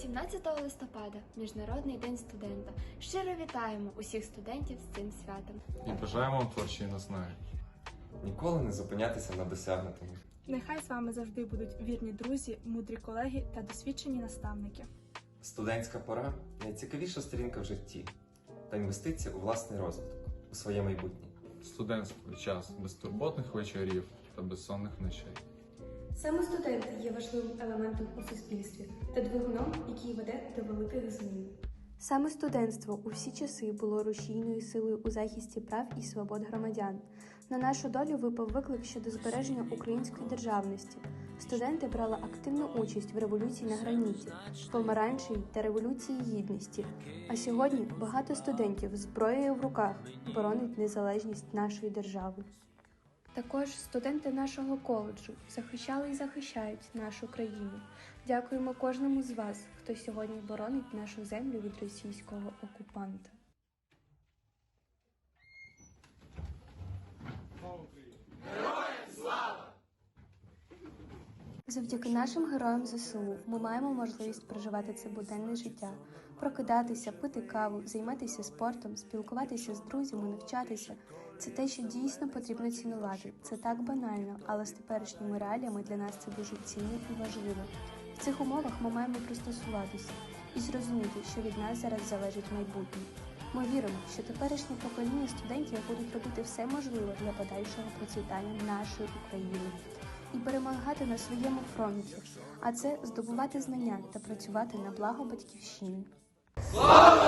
17 листопада Міжнародний день студента. Щиро вітаємо усіх студентів з цим святом. І бажаємо вам творчої наснаги. Ніколи не зупинятися на досягнутому. Нехай з вами завжди будуть вірні друзі, мудрі колеги та досвідчені наставники. Студентська пора найцікавіша сторінка в житті та інвестиція у власний розвиток, у своє майбутнє. Студентський час безтурботних вечорів та безсонних ночей. Саме студент є важливим елементом у суспільстві та двигуном, який веде до великих змін. Саме студентство у всі часи було рушійною силою у захисті прав і свобод громадян. На нашу долю випав виклик щодо збереження української державності. Студенти брали активну участь в революції на граніті, помаранчевій та революції гідності. А сьогодні багато студентів зброєю в руках боронить незалежність нашої держави. Також студенти нашого коледжу захищали і захищають нашу країну. Дякуємо кожному з вас, хто сьогодні боронить нашу землю від російського окупанта. Завдяки нашим героям ЗСУ ми маємо можливість проживати це буденне життя, прокидатися, пити каву, займатися спортом, спілкуватися з друзями, навчатися. Це те, що дійсно потрібно цінувати. Це так банально, але з теперішніми реаліями для нас це дуже цінно і важливо. В цих умовах ми маємо пристосуватися і зрозуміти, що від нас зараз залежить майбутнє. Ми віримо, що теперішнє покоління студентів будуть робити все можливе для подальшого процвітання нашої України і перемагати на своєму фронті, а це здобувати знання та працювати на благо батьківщини. Слава!